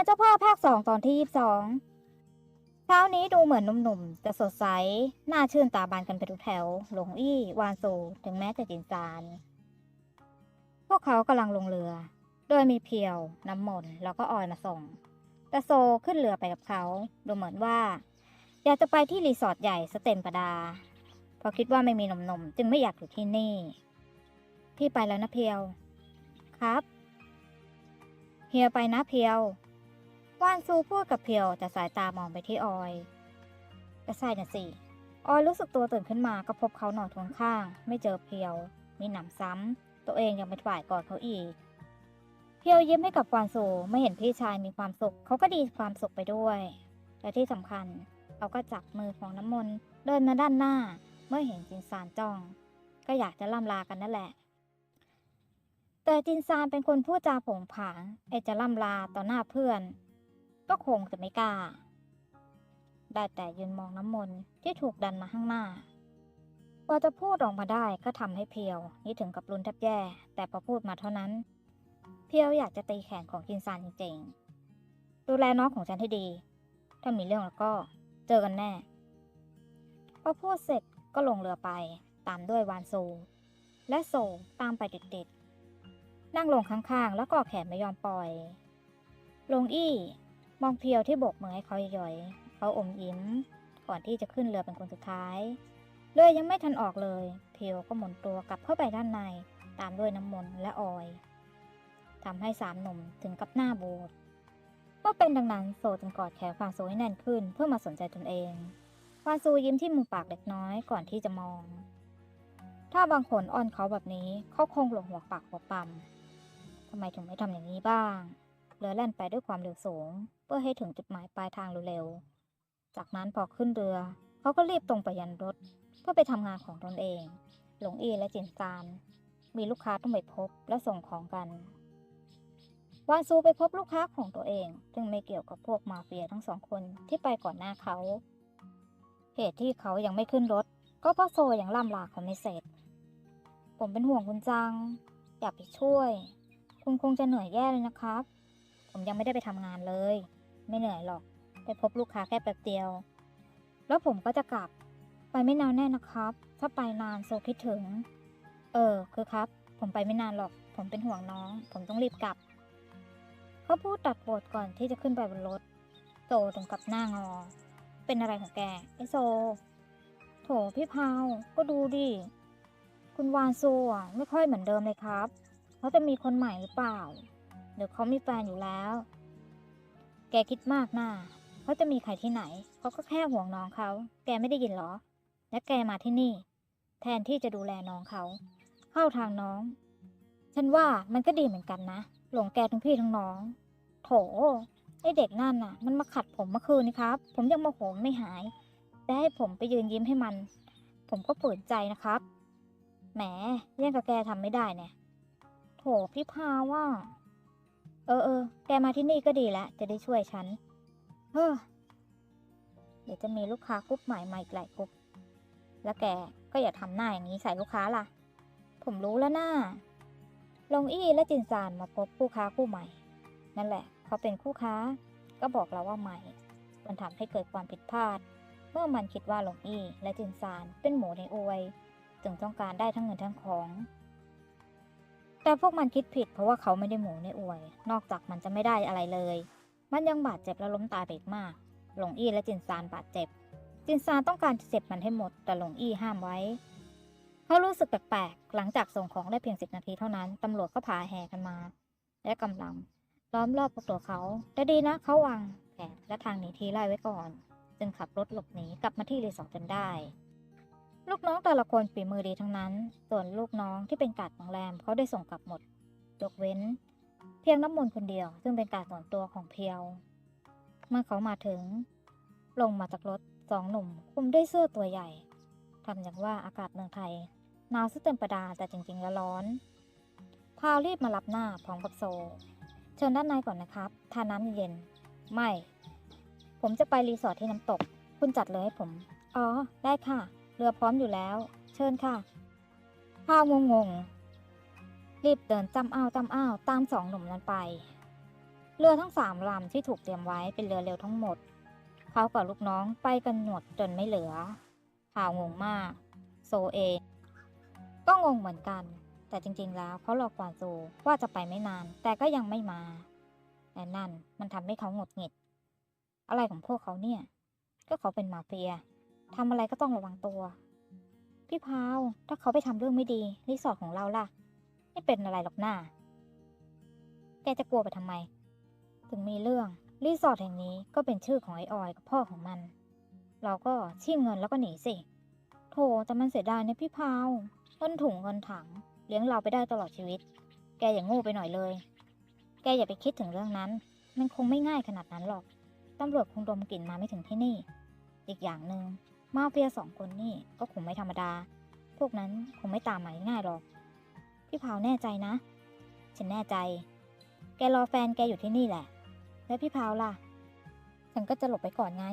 ยนเจ้าพ่อภาคสองตอนที่ยี่สิบสองเช้านี้ดูเหมือนหนุ่มๆ จะสดใส หน่าชื่นตาบานกันไปทุกแถว หลงอี้ วานซูถึงแม้จะจินจาน พวกเขากำลังลงเรือ โดยมีเพียว น้ำมนต์แล้วก็ออยมาส่ง แต่โซขึ้นเรือไปกับเขา ดูเหมือนว่า อยากจะไปที่รีสอร์ทใหญ่สเต็มประดา เพราะคิดว่าไม่มีหนุ่มๆ จึงไม่อยากอยู่ที่นี่ พี่ไปแล้วนะเพียว ครับ เฮียไปนะเพียว ว่านซูพูดกับเพียวแต่สายตามองไปที่ออยก็ใช่น่ะสิออยรู้สึกตัวตื่นขึ้นมาก็พบเขานอนทวนข้าง ไม่เจอเพียว มีหนำซ้ำ ตัวเองยังเป็นฝ่ายกอดเขาอีก เพียวยิ้มให้กับกวานซูไม่เห็นพี่ชายมีความสุข เขาก็ดีความสุขไปด้วย และที่สำคัญเขาก็จับมือของน้ำมนต์เดินมาด้านหน้า เมื่อเห็นจินซานจ้อง ก็อยากจะล่ำลากันนั่นแหละ แต่จินซานเป็นคนพูดจาผงผางไอจะล่ำลาต่อหน้าเพื่อน ก็คงจะไม่กล้า ได้แต่ยืนมองน้ำมนต์ที่ถูกดันมาข้างหน้าพอจะพูดออกมาได้ก็ทำให้เพียว นี่ถึงกับรุนแทบแย่ แต่พอพูดมาเท่านั้น เพียวอยากจะตีแขนของจินซานจริงๆ ดูแลน้องของฉันให้ดี ถ้ามีเรื่องแล้วก็เจอกันแน่พอพูดเสร็จก็ลงเรือไปตามด้วยวานซูและโซตามไปติดๆนั่งลงข้างๆ แล้วก็แขนไม่ยอมปล่อย ลงอี้ มองเพียวที่โบกมือให้เขาย่อยๆเขาอมยิ้ม ก่อนที่จะขึ้นเรือเป็นคนสุดท้าย เรือยังไม่ทันออกเลย เพียวก็หมุนตัวกลับเข้าไปด้านใน ตามด้วยน้ำมนต์และออยทำให้สามหนุ่มถึงกับหน้าบูดเมื่อเป็นดังนั้นโซจึงกอดแขนฟานซูให้แน่นขึ้นเพื่อมาสนใจตนเองฟานซูยิ้มที่มุมปากเล็กน้อยก่อนที่จะมอง ถ้าบางคนอ้อนเขาแบบนี้เขาคงหลงหัวปากหัวปั๊มทำไมถึงไม่ทำอย่างนี้บ้าง เรือแล่นไปด้วยความเร็วสูง พื่อให้ถึงจุดหมายปลายทางเร็วๆ จากนั้นพอขึ้นเรือ เขาก็รีบตรงไปยันรถ เพื่อไปทำงานของตนเอง หลงอีและจินซาน มีลูกค้าต้องไปพบและส่งของกัน วานซูไปพบลูกค้าของตัวเอง ซึ่งไม่เกี่ยวกับพวกมาเฟียทั้งสองคนที่ไปก่อนหน้าเขา เหตุที่เขายังไม่ขึ้นรถ ก็เพราะโซยังล่ำลาเขาไม่เสร็จ ผมเป็นห่วงคุณจัง อยากไปช่วย คุณคงจะเหนื่อยแย่เลยนะครับ ผมยังไม่ได้ไปทำงานเลย ไม่เหนื่อยหรอก ไปพบลูกค้าแค่แป๊บเดียว แล้วผมก็จะกลับ ไปไม่นานแน่นะครับ ถ้าไปนานโซคิดถึง เออ คือครับ ผมไปไม่นานหรอก ผมเป็นห่วงน้อง ผมต้องรีบกลับ เขาพูดตัดบทก่อนที่จะขึ้นไปบนรถโซถึงกับหน้างอ เป็นอะไรของแกไอโซ โถพี่พาวก็ดูดิ คุณวานโซอะไม่ค่อยเหมือนเดิมเลยครับเขาจะมีคนใหม่หรือเปล่าเดี๋ยวเขามีแฟนอยู่แล้ว แกคิดมากน่าเขาจะมีใครที่ไหน เขาก็แค่ห่วงน้องเขา แกไม่ได้ยินเหรอ และแกมาที่นี่ แทนที่จะดูแลน้องเขา เข้าทางน้อง ฉันว่ามันก็ดีเหมือนกันนะ หลงแกทั้งพี่ทั้งน้อง โถ ไอเด็กนั่นน่ะ มันมาขัดผมเมื่อคืนนี่ครับ ผมยังโมโหไม่หายแต่ให้ผมไปยืนยิ้มให้มัน ผมก็ฝืนใจนะครับ แหมเรื่องกับแกทำไม่ได้เนี่ย โถพี่พาว่า ออเออแกมาที่นี่ก็ดีแล้วจะได้ช่วยฉัน เฮ้อเดี๋ยวจะมีลูกค้ากรุ๊ปใหม่มาอีกหลายกรุ๊ปแล้วแกก็อย่าทำหน้าอย่างนี้ใส่ลูกค้าล่ะ ผมรู้แล้วนะ่าลงอี้และจินซานมาพบคู่ค้าคู่ใหม่ นั่นแหละ เขาเป็นคู่ค้า ก็บอกเราว่าใหม่ มันทำให้เกิดความผิดพลาด เมื่อมันคิดว่าหลงอี้และจินซานเป็นหมูในอวย จึงต้องการได้ทั้งเงินทั้งของ แต่พวกมันคิดผิดเพราะว่าเขาไม่ได้หมูในอวย นอกจากมันจะไม่ได้อะไรเลย มันยังบาดเจ็บและล้มตายไปอีกมาก หลงอี้และจินซานบาดเจ็บ จินซานต้องการจะเจ็บมันให้หมด แต่หลงอี้ห้ามไว้ เขารู้สึกแปลกๆ หลังจากส่งของได้เพียงสิบนาทีเท่านั้น ตำรวจก็พาแห่กันมา และกำลัง ล้อมรอบพวกตัวเขา แต่ดีนะเขาวางแผนและทางหนีทีไล่ไว้ก่อน จึงขับรถหลบหนีกลับมาที่รีสอร์ทจนได้ ลูกน้องแต่ละคนฝีมือดีทั้งนั้น ส่วนลูกน้องที่เป็นกาดโรงแรมเขาได้ส่งกลับหมด ยกเว้น เพียงน้ำมนต์คนเดียว ซึ่งเป็นการส่วนตัวของเพียว เมื่อเขามาถึง ลงมาจากรถสองหนุ่ม คุมด้วยเสื้อตัวใหญ่ทำอย่างว่าอากาศเมืองไทยหนาวซะเต็มประดาแต่จริงๆแล้วร้อนพาวรีบมารับหน้าพร้อมกับโซ เชิญด้านในก่อนนะครับทานน้ำเย็น ไม่ ผมจะไปรีสอร์ทที่น้ำตก คุณจัดเลยให้ผม อ๋อ ได้ค่ะ เรือพร้อมอยู่แล้ว เชิญค่ะพาวงงๆรีบเดินจำอ้าวจำอ้าวตามสองหนุ่มนั้นไป เรือทั้งสามลำที่ถูกเตรียมไว้เป็นเรือเร็วทั้งหมด เขากับลูกน้องไปกันหมดจนไม่เหลือ ข่าวงงมาก โซเองก็งงเหมือนกัน แต่จริงๆแล้วเขารอกวานโซว่าจะไปไม่นาน แต่ก็ยังไม่มาแต่นั่นมันทำให้เขาหงุดหงิด อะไรของพวกเขาเนี่ย ก็เขาเป็นมาเฟีย ทำอะไรก็ต้องระวังตัว พี่พาว ถ้าเขาไปทำเรื่องไม่ดีรีสอร์ทของเราล่ะ ไม่เป็นอะไรหรอกหน้า แกจะกลัวไปทำไม ถึงมีเรื่องรีสอร์ทแห่งนี้ก็เป็นชื่อของไอ้ออยกับพ่อของมัน เราก็ชิ่งเงินแล้วก็หนีสิ โถแต่มันเสียดายนะพี่พาวเงินถุงเงินถัง เลี้ยงเราไปได้ตลอดชีวิต แกอย่างโง่ไปหน่อยเลย แกอย่าไปคิดถึงเรื่องนั้น มันคงไม่ง่ายขนาดนั้นหรอก ตำรวจคงดมกลิ่นมาไม่ถึงที่นี่ อีกอย่างหนึ่ง มาเฟียสองคนนี่ก็คงไม่ธรรมดา พวกนั้นคงไม่ตามมาง่ายหรอก พี่พาวแน่ใจนะ ฉันแน่ใจ แกรอแฟนแกอยู่ที่นี่แหละ แล้วพี่พาวล่ะ ฉันก็จะหลบไปก่อนไง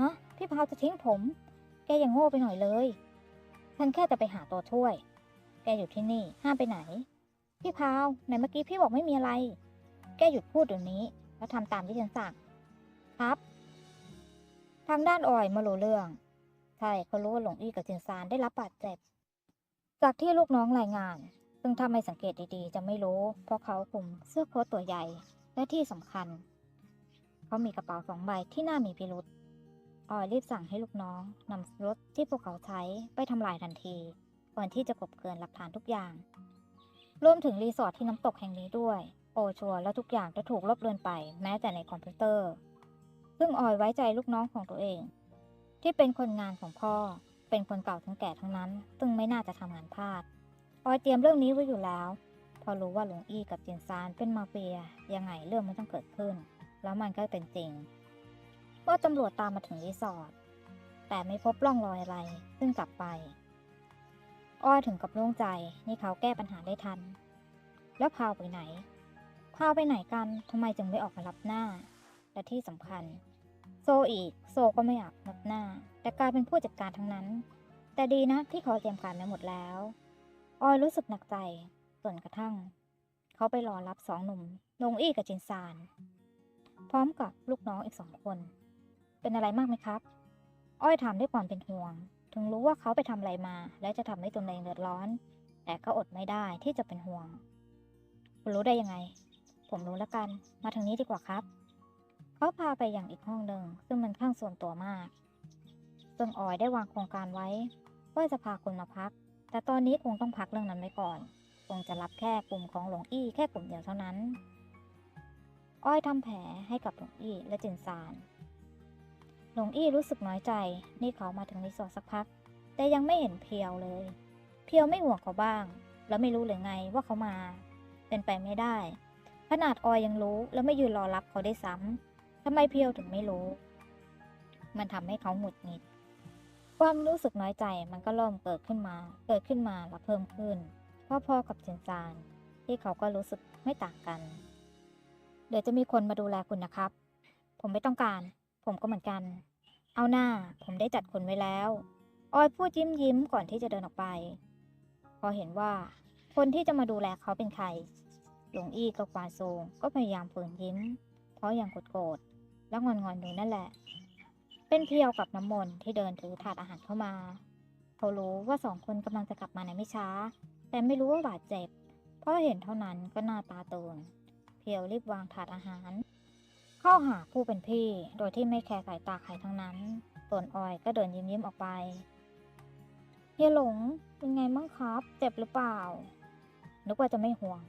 ฮะ พี่พาวจะทิ้งผม แกอย่างโง่ไปหน่อยเลย ฉันแค่จะไปหาตัวช่วย แกอยู่ที่นี่ ห้ามไปไหน พี่พาวไหนเมื่อกี้พี่บอกไม่มีอะไร แกหยุดพูดเดี๋ยวนี้ แล้วทำตามที่ฉันสั่ง ครับ ทางด้านออยมารู้เรื่อง ใช่เขารู้ว่าหลงอี้กับจินซานได้รับบาดเจ็บ จากที่ลูกน้องรายงาน ซึ่งถ้าไม่สังเกตดีๆ จะไม่รู้ เพราะเขาคลุมเสื้อโค้ทตัวใหญ่ และที่สำคัญ เขามีกระเป๋าสองใบที่น่ามีพิรุษออยรีบสั่งให้ลูกน้องนำรถที่พวกเขาใช้ไปทำลายทันที ก่อนที่จะกบเกลื่อนหลักฐานทุกอย่าง รวมถึงรีสอร์ทที่น้ำตกแห่งนี้ด้วย โอชัวและทุกอย่างจะถูกลบเลือนไป แม้แต่ในคอมพิวเตอร์ ซึ่งออยไว้ใจลูกน้องของตัวเอง ที่เป็นคนงานของพ่อ เป็นคนเก่าทั้งแก่ทั้งนั้น ซึ่งไม่น่าจะทำงานพลาด ออยเตรียมเรื่องนี้ไว้อยู่แล้ว พอรู้ว่าหลวงอี้กับจินซานเป็นมาเฟีย ยังไงเรื่องมันต้องเกิดขึ้น แล้วมันก็เป็นจริงเมื่อตำรวจตามมาถึงรีสอร์ทแต่ไม่พบร่องรอยอะไร ซึ่งกลับไป อ้อยถึงกับโล่งใจ นี่เขาแก้ปัญหาได้ทัน แล้วพาวไปไหน พาวไปไหนกันทำไมจึงไม่ออกมารับหน้า และที่สำคัญ โซอีก โซก็ไม่อยากรับหน้า แต่กลายเป็นผู้จัดการทั้งนั้น แต่ดีนะที่เขาเตรียมการมาหมดแล้ว ออยรู้สึกหนักใจจนกระทั่ง เขาไปรอรับสองหนุ่มลงอี้กับจินซาน พร้อมกับลูกน้องอีกสองคน เป็นอะไรมากไหมครับ อ้อยถามด้วยความเป็นห่วง ถึงรู้ว่าเขาไปทำอะไรมา และจะทำให้ตนเองเดือดร้อน แต่ก็อดไม่ได้ที่จะเป็นห่วง คุณรู้ได้ยังไง ผมรู้แล้วกัน มาทางนี้ดีกว่าครับ เขาพาไปอย่างอีกห้องหนึ่งซึ่งมันข้างส่วนตัวมาก ซึ่งออยได้วางโครงการไว้ว่าจะพาคนมาพัก แต่ตอนนี้คงต้องพักเรื่องนั้นไว้ก่อน คงจะรับแค่กลุ่มของหลวงอี้แค่กลุ่มเดียวเท่านั้น อ้อยทำแผลให้กับหลวงอี้และจินซานหลวงอี้รู้สึกน้อยใจ นี่เขามาถึงรีสอร์ทสักพัก แต่ยังไม่เห็นเพียวเลย เพียวไม่ห่วงเขาบ้าง แล้วไม่รู้หรือไงว่าเขามา เป็นไปไม่ได้ ขนาดออยยังรู้แล้วไม่ยืนรอรับเขาได้ซ้ำ ทำไมเพียวถึงไม่รู้ มันทำให้เขาหงุดหงิด ความรู้สึกน้อยใจมันก็เริ่มเกิดขึ้นมา เกิดขึ้นมาและเพิ่มขึ้นพ่อๆกับเจนซานที่เขาก็รู้สึกไม่ต่างกัน เดี๋ยวจะมีคนมาดูแลคุณนะครับ ผมไม่ต้องการ ผมก็เหมือนกัน เอาหน้า ผมได้จัดคนไว้แล้ว ออยพูดยิ้มยิ้มก่อนที่จะเดินออกไป พอเห็นว่า คนที่จะมาดูแลเขาเป็นใคร หลวงอี้กับกวานโซงก็พยายามฝืนยิ้ม เพราะยังโกรธ และงอนๆอยู่นั่นแหละ เป็นเพียวกับน้ำมนต์ที่เดินถือถาดอาหารเข้ามา เขารู้ว่าสองคนกำลังจะกลับมาในไม่ช้า แต่ไม่รู้ว่าบาดเจ็บ เพราะเห็นเท่านั้นก็หน้าตาตื่นเพียวรีบวางถาดอาหาร เข้าหาผู้เป็นพี่โดยที่ไม่แคร์สายตาใครทั้งนั้นส่วนออยก็เดินยิ้มยิ้มออกไปเฮียหลงเป็นไงบ้างครับ เจ็บหรือเปล่านึกว่าจะไม่ห่วง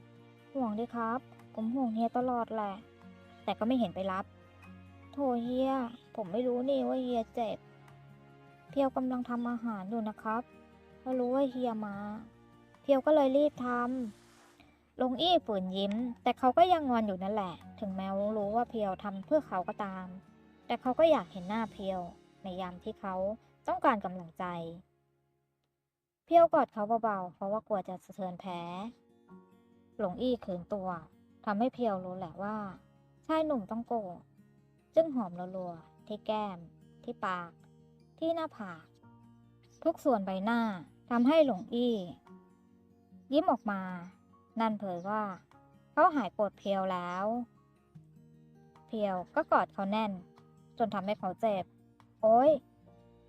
ห่วงดิครับ ผมห่วงเฮียตลอดแหละ แต่ก็ไม่เห็นไปรับ โถเฮีย ผมไม่รู้นี่ว่าเฮียเจ็บ เพียวกำลังทำอาหารอยู่นะครับก็รู้ว่าเฮียมา เพียวก็เลยรีบทำลงอี้ฝืนยิ้ม แต่เขาก็ยังงอนอยู่นั่นแหละ ถึงแม้วรู้ว่าเพียวทำเพื่อเขาก็ตาม แต่เขาก็อยากเห็นหน้าเพียว ในยามที่เขาต้องการกำลังใจ เพียวกอดเขาเบาๆ เพราะว่ากลัวจะสะเทือนแผลหลงอี้เขืนตัวทำให้เพียวรู้แหละว่าชายหนุ่มต้องโกรธ จึงหอมรัวๆที่แก้ม ที่ปาก ที่หน้าผาก ทุกส่วนใบหน้าทำให้หลงอี้ ยิ้มออกมา นั่นเผยว่า เขาหายโกรธเพียวแล้ว เพียวก็กอดเขาแน่น จนทำให้เขาเจ็บ โอ๊ย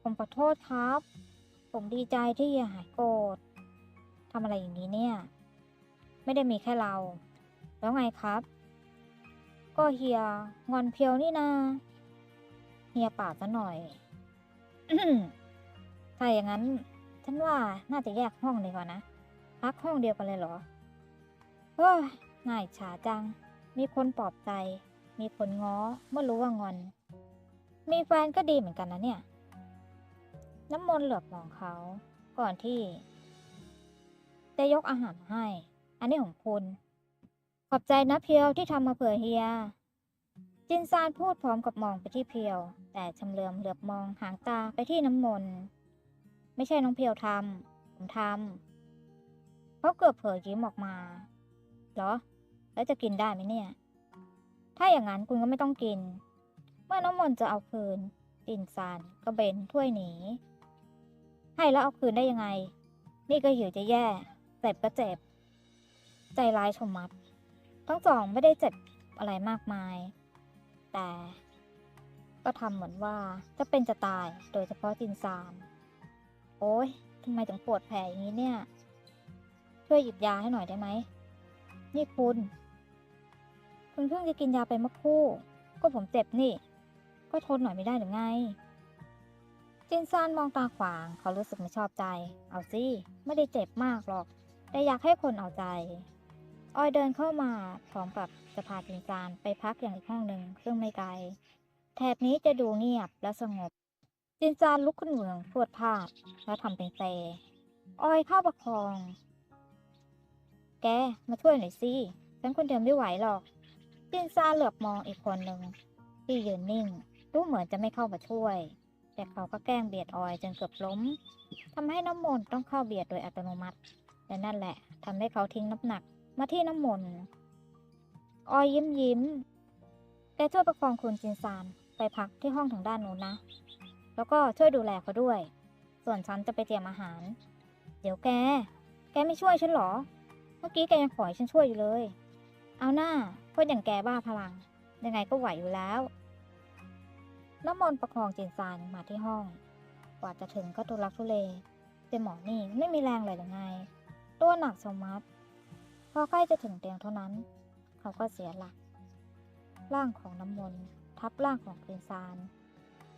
ผมขอโทษครับ ผมดีใจที่เฮียหายโกรธทำอะไรอย่างนี้เนี่ย ไม่ได้มีแค่เรา แล้วไงครับ ก็เฮียงอนเพียวนี่นาเฮียป่าซะหน่อยถ้าอย่างนั้น ฉันว่าน่าจะแยกห้องดีกว่านะ พักห้องเดียวกันเลยเหรอเฮ้ยง่ายฉาจัง มีคนปลอบใจ มีคนง้อเมื่อรู้ว่างอน มีแฟนก็ดีเหมือนกันนะเนี่ย น้ำมนต์เหลือบมองเขา ก่อนที่ จะยกอาหารให้ อันนี้ของคุณ ขอบใจนะเพียวที่ทำมาเผื่อเฮีย จินซานพูดพร้อมกับมองไปที่เพียว แต่ชำเลือมเหลือบมองหางตาไปที่น้ำมนต์ไม่ใช่น้องเพียวทำผมทำเขาเกือบเผลอยิ้มออกมาเหรอ แล้วจะกินได้ไหมเนี่ย ถ้าอย่างนั้นคุณก็ไม่ต้องกิน เมื่อน้ำมนต์จะเอาคืนจินซานก็เบนถ้วยหนี ให้แล้วเอาคืนได้ยังไง นี่ก็หิวจะแย่ เจ็บก็เจ็บ ใจร้ายชมัด ทั้งสองไม่ได้เจ็บอะไรมากมาย แต่ก็ทำเหมือนว่าจะเป็นจะตายโดยเฉพาะจินซาน โอ๊ยทำไมถึงปวดแผลอย่างนี้เนี่ย ช่วยหยิบยาให้หน่อยได้ไหม นี่คุณ คุณเพิ่งจะกินยาไปเมื่อคู่ ก็ผมเจ็บนี่ ก็ทนหน่อยไม่ได้หรือไง จินซานมองตาขวางเขารู้สึกไม่ชอบใจ เอาสิ ไม่ได้เจ็บมากหรอก แต่อยากให้คนเอาใจ ออยเดินเข้ามาพร้อมกับจะพาจินซานไปพักอย่างอีกห้องหนึ่งซึ่งไม่ไกล แถบนี้จะดูเงียบและสงบ จินซานลุกขึ้นเหมืองพวดพาดแล้วทำเป็นเซออยเข้าประคอง แกมาช่วยหน่อยสิฉันคนเดียวไม่ไหวหรอก จินซาเหลือบมองอีกคนหนึ่งที่ยืนนิ่งดูเหมือนจะไม่เข้ามาช่วย แต่เขาก็แกล้งเบียดออยจนเกือบล้มทำให้น้ำมนต์ต้องเข้าเบียดโดยอัตโนมัติและนั่นแหละทำให้เขาทิ้งน้ำหนัก มาที่น้ำมนต์ออยยิ้มยิ้มแกช่วยประคองคุณจินซานไปพักที่ห้องทางด้านนู้นนะ แล้วก็ช่วยดูแลเขาด้วย ส่วนฉันจะไปเตรียมอาหาร เดี๋ยวแก แกไม่ช่วยฉันเหรอ เมื่อกี้แกยังขอให้ฉันช่วยอยู่เลย เอาหน้าคนอย่างแกบ้าพลัง ยังไงก็ไหวอยู่แล้ว น้ำมนต์ประคองจินซานมาที่ห้อง กว่าจะถึงก็ทุลักทุเลแต่หมอนี่ไม่มีแรงเลยหรือไง ตัวหนักสมัด พอใกล้จะถึงเตียงเท่านั้น เขาก็เสียหลัก ร่างของน้ำมนต์ทับร่างของจินซาน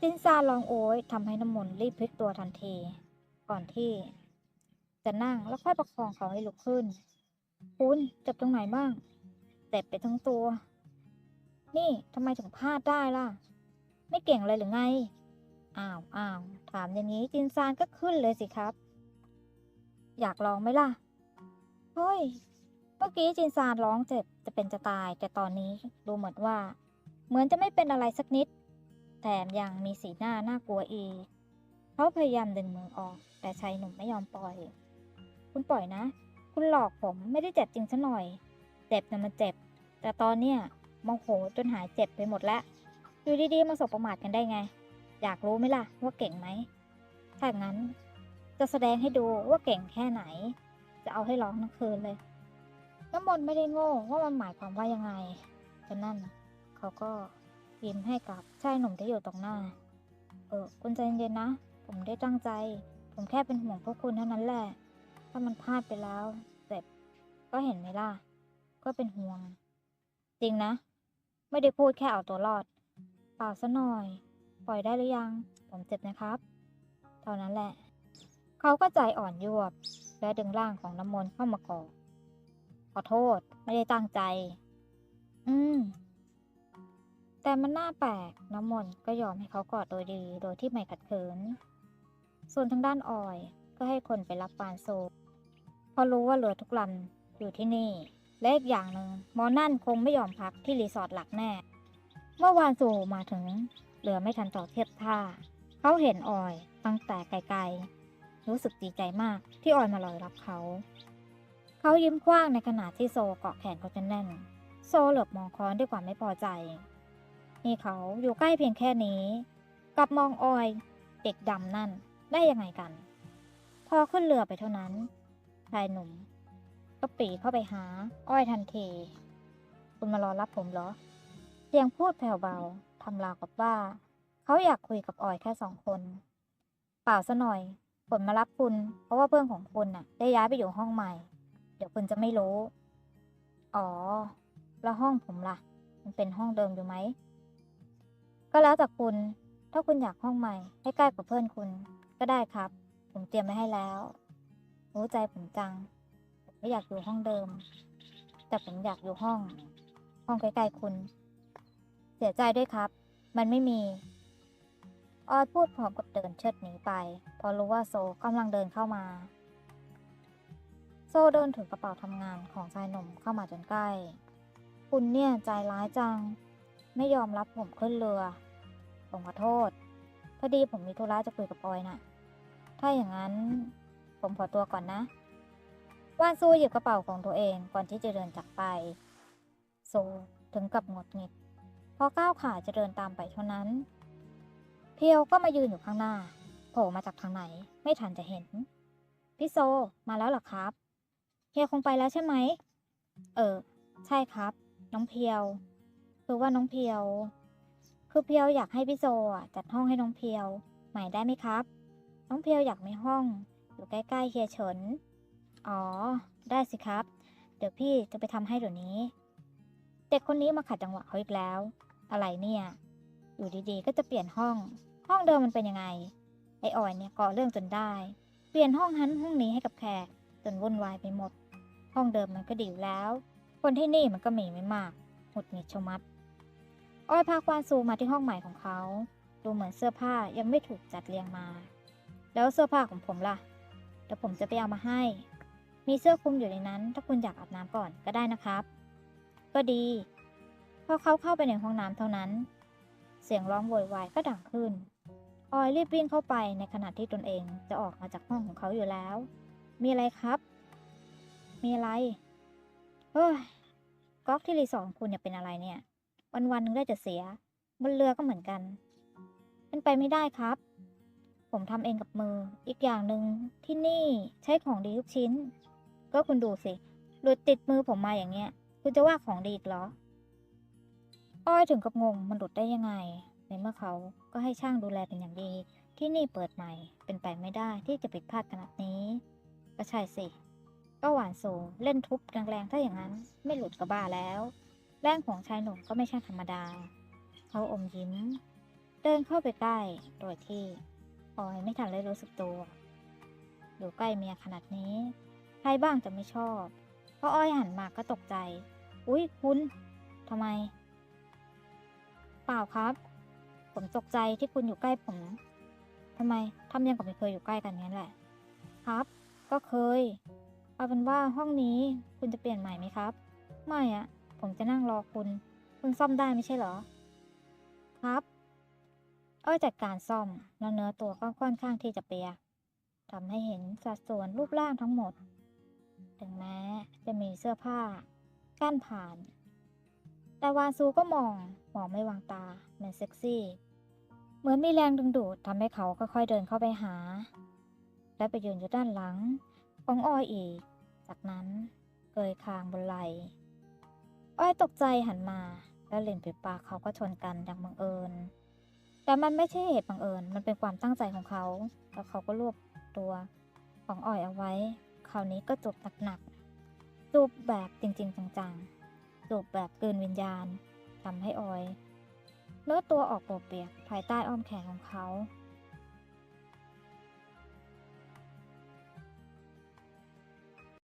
จินซานร้องโอยทำให้น้ำมนต์รีบพลิกตัวทันที ก่อนที่ จะนั่งแล้วค่อยประคองเขาให้ลุกขึ้น คุณเจ็บตรงไหนบ้างเจ็บไปทั้งตัว นี่ทำไมถึงพลาดได้ล่ะ ไม่เก่งเลยหรือไง อ้าวอ้าวถามอย่างนี้จินซานก็ขึ้นเลยสิครับ อยากลองไหมล่ะ เฮ้ย มื่อกี้จินซานร้องเจ็บจะเป็นจะตาย แต่ตอนนี้ดูเหมือนว่า เหมือนจะไม่เป็นอะไรสักนิด แถมยังมีสีหน้าน่ากลัวอีกเขาพยายามดึงมือออก แต่ชายหนุ่มไม่ยอมปล่อย คุณปล่อยนะ คุณหลอกผมไม่ได้เจ็บจริงซะหน่อย เจ็บนะมันเจ็บ แต่ตอนเนี้ยโมโหจนหายเจ็บไปหมดแล้วอยู่ดีๆมาสบประมาทกันได้ไง อยากรู้ไหมล่ะว่าเก่งไหมถ้างั้น จะแสดงให้ดูว่าเก่งแค่ไหน จะเอาให้ร้องทั้งคืนเลย น้ำมนต์ไม่ได้โง่ว่ามันหมายความว่ายังไงฉะนั้นเขาก็ยิ้มให้กับชายหนุ่มที่อยู่ตรงหน้า เออคุณใจเย็นๆนะ ผมได้ตั้งใจ ผมแค่เป็นห่วงพวกคุณเท่านั้นแหละ ถ้ามันพลาดไปแล้วเจ็บก็เห็นไหมล่ะ ก็เป็นห่วง จริงนะ ไม่ได้พูดแค่เอาตัวรอด เปล่าซะหน่อย ปล่อยได้หรือยัง ผมเจ็บนะครับ เท่านั้นแหละ เขาก็ใจอ่อนยวบ และดึงร่างของน้ำมนต์เข้ามากอด อโทษ ไม่ได้ตั้งใจ อืม แต่มันน่าแปลกน้ำมนต์ก็ยอมให้เขากอดโดยดี โดยที่ไม่ขัดขืน ส่วนทางด้านออยก็ให้คนไปรับปานโซเพราะรู้ว่าเรือทุกลำอยู่ที่นี่ และอีกอย่างหนึ่งมอนั่นคงไม่ยอมพักที่รีสอร์ทหลักแน่ เมื่อวานสู่มาถึงเรือไม่ทันต่อเทียบท่า เขาเห็นออยตั้งแต่ไกลๆ รู้สึกดีใจมากที่ออยมาลอยรับเขา เขายิ้มกว้างในขณะที่โซเกาะแขนเขาจนแน่น โซเหลือบมองคอนด้วยความไม่พอใจ นี่เขาอยู่ใกล้เพียงแค่นี้ กับมองออย เด็กดำนั่นได้ยังไงกัน พอขึ้นเรือไปเท่านั้นชายหนุ่ม ก็ปรีเข้าไปหา อ้อยทันที คุณมารอรับผมเหรอเสียงพูดแผ่วเบาทำราวกับว่า เขาอยากคุยกับออยแค่สองคน เปล่าซะหน่อยฝนมารับคุณ เพราะว่าเพื่อนของคุณน่ะ ได้ย้ายไปอยู่ห้องใหม่ เดี๋ยวคุณจะไม่รู้ อ๋อ แล้วห้องผมล่ะ มันเป็นห้องเดิมอยู่ไหม ก็แล้วแต่คุณ ถ้าคุณอยากห้องใหม่ ให้ใกล้กับเพื่อนคุณ ก็ได้ครับ ผมเตรียมไว้ให้แล้ว รู้ใจผมจังผมไม่อยากอยู่ห้องเดิม แต่ผมอยากอยู่ห้อง ห้องใกล้ๆคุณ เสียใจด้วยครับ มันไม่มีออยพูดพร้อมกับเดินเชิดหนีไป พอรู้ว่าโซกำลังเดินเข้ามา ซเดินถือกระเป๋าทำงานของชายหนุ่มเข้ามาจนใกล้ คุณเนี่ยใจร้ายจัง ไม่ยอมรับผมขึ้นเรือ ผมขอโทษ พอดีผมมีธุระจะคุยกับออยน่ะ ถ้าอย่างนั้นผมขอตัวก่อนนะว่านซูหยิบกระเป๋าของตัวเองก่อนที่จะเดินจากไป โซถึงกับหงดหงิด พอก้าวขาจะเดินตามไปเท่านั้น เพียวก็มายืนอยู่ข้างหน้า โผล่มาจากทางไหน ไม่ทันจะเห็น พี่โซมาแล้วหรอครับ ฮียคงไปแล้วใช่ไหม เออ ใช่ครับ น้องเพียว คือว่าน้องเพียว คือเพียวอยากให้พี่โซอะจัดห้องให้น้องเพียว ใหม่ได้ไหมครับ น้องเพียวอยากมีห้อง อยู่ใกล้ๆเฮียเฉิน อ๋อ ได้สิครับ เดี๋ยวพี่จะไปทำให้เดี๋ยวนี้ เด็กคนนี้มาขัดจังหวะเขาอีกแล้ว อะไรเนี่ย อยู่ดีๆ ก็จะเปลี่ยนห้อง ห้องเดิมมันเป็นยังไง ไอ้ออยเนี่ยก่อเรื่องจนได้ เปลี่ยนห้องนั้นห้องนี้ให้กับแขกจนวุ่นวายไปหมด ห้องเดิมมันก็ดีอยู่แล้ว คนที่นี่มันก็มีไม่มากหงุดหงิดชะมัด อ้อยพาควานซูมาที่ห้องใหม่ของเขา ดูเหมือนเสื้อผ้ายังไม่ถูกจัดเรียงมา แล้วเสื้อผ้าของผมล่ะ เดี๋ยวผมจะไปเอามาให้ มีเสื้อคลุมอยู่ในนั้น ถ้าคุณอยากอาบน้ำก่อนก็ได้นะครับ ก็ดี พอเขาเข้าไปในห้องน้ำเท่านั้น เสียงร้องโวยวายก็ดังขึ้น ออยรีบวิ่งเข้าไปในขณะที่ตนเองจะออกมาจากห้องของเขาอยู่แล้ว มีอะไรครับ มีอะไรเฮ้ยก๊อกที่รีสอร์ทของคุณเนี่ยเป็นอะไรเนี่ย วันวันๆหนึงได้จะเสีย บนเรือก็เหมือนกัน เป็นไปไม่ได้ครับ ผมทำเองกับมือ อีกอย่างหนึ่งที่นี่ใช้ของดีทุกชิ้น ก็คุณดูสิหลุดติดมือผมมาอย่างเงี้ย คุณจะว่าของดีอีกเหรอ อ้อยถึงกับงงมันหลุดได้ยังไง ในเมื่อเขาก็ให้ช่างดูแลเป็นอย่างดี ที่นี่เปิดใหม่ เป็นไปไม่ได้ที่จะผิดพลาดขนาดนี้ ก็ใช่สิ ก็หวานสูงเล่นทุบแรงๆถ้าอย่างนั้นไม่หลุดก็บ้าแล้วแรงของชายหนุ่มก็ไม่ใช่ธรรมดา เขาอมยิ้ม เดินเข้าไปใกล้โดยที่ออยไม่ทันเลยรู้สึกตัว อยู่ใกล้เมียขนาดนี้ ใครบ้างจะไม่ชอบพออ้อยหันมาก็ตกใจ อุ๊ยคุณทำไม เปล่าครับ ผมตกใจที่คุณอยู่ใกล้ผมทำไมทำยังกับไม่เคยอยู่ใกล้กันงั้แหละ ครับ ก็เคย เอาเป็นว่าห้องนี้คุณจะเปลี่ยนใหม่ไหมครับ ไม่อะผมจะนั่งรอคุณ คุณซ่อมได้ไม่ใช่เหรอ ครับอ้อยจัดการซ่อมแล้วเนื้อตัวก็ค่อนข้างที่จะเปียทำให้เห็นสัดส่วนรูปร่างทั้งหมด ถึงแม้จะมีเสื้อผ้ากั้นผ่าน แต่วานซูก็มองมองไม่วางตาเหมือนเซ็กซี่ เหมือนมีแรงดึงดูดทำให้เขาค่อยๆเดินเข้าไปหา และไปยืนอยู่ด้านหลัง ของอ้อยอีก จากนั้นเกยคางบนไหลอ้อยตกใจหันมา แล้วเลนฝีปากเขาก็ชนกันอย่างบังเอิญ แต่มันไม่ใช่เหตุบังเอิญ มันเป็นความตั้งใจของเขา แล้วเขาก็รวบตัวของอ้อยเอาไว้ คราวนี้ก็จูบหนักๆจูบแบบจริง ๆ จังๆจูบแบบเกินวิญญาณทำให้อ้อยเนื้อตัวออกโปรเปียกภายใต้อ้อมแขนของเขา